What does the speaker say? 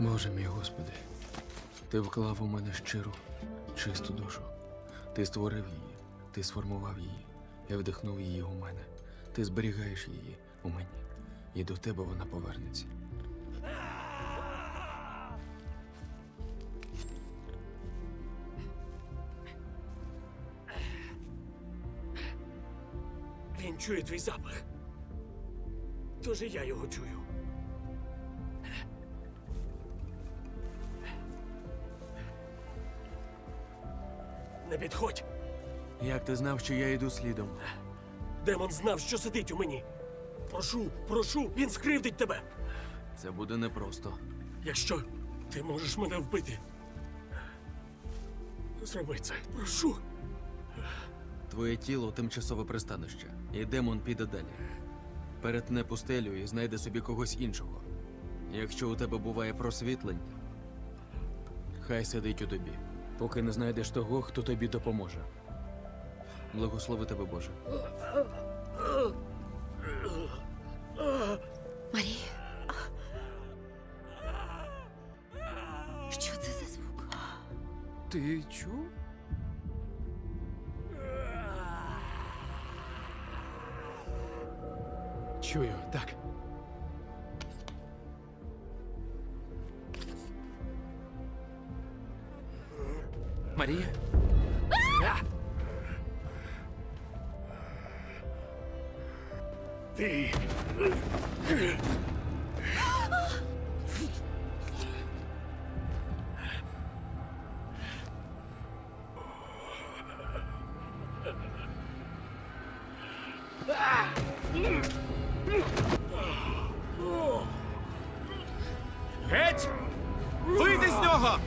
Боже мій Господи, ти вклав у мене щиру, чисту душу. Ти створив її, ти сформував її і вдихнув її у мене. Ти зберігаєш її у мені, і до тебе вона повернеться. Він чує твій запах. Тож і я його чую. Не підходь. Як ти знав, що я йду слідом? Демон знав, що сидить у мені. Прошу, прошу, він скривдить тебе. Це буде непросто. Якщо ти можеш мене вбити. Зроби це, прошу. Твоє тіло тимчасове пристанище, і демон піде далі. Перетне пустелю і знайде собі когось іншого. Якщо у тебе буває просвітлення, хай сидить у тобі, поки не знайдеш того, хто тобі допоможе. Благослови тебе, Боже. Марія. Що це за звук? Ти чув? Чую, так. Марія? Ти. Геть! Вийди з нього!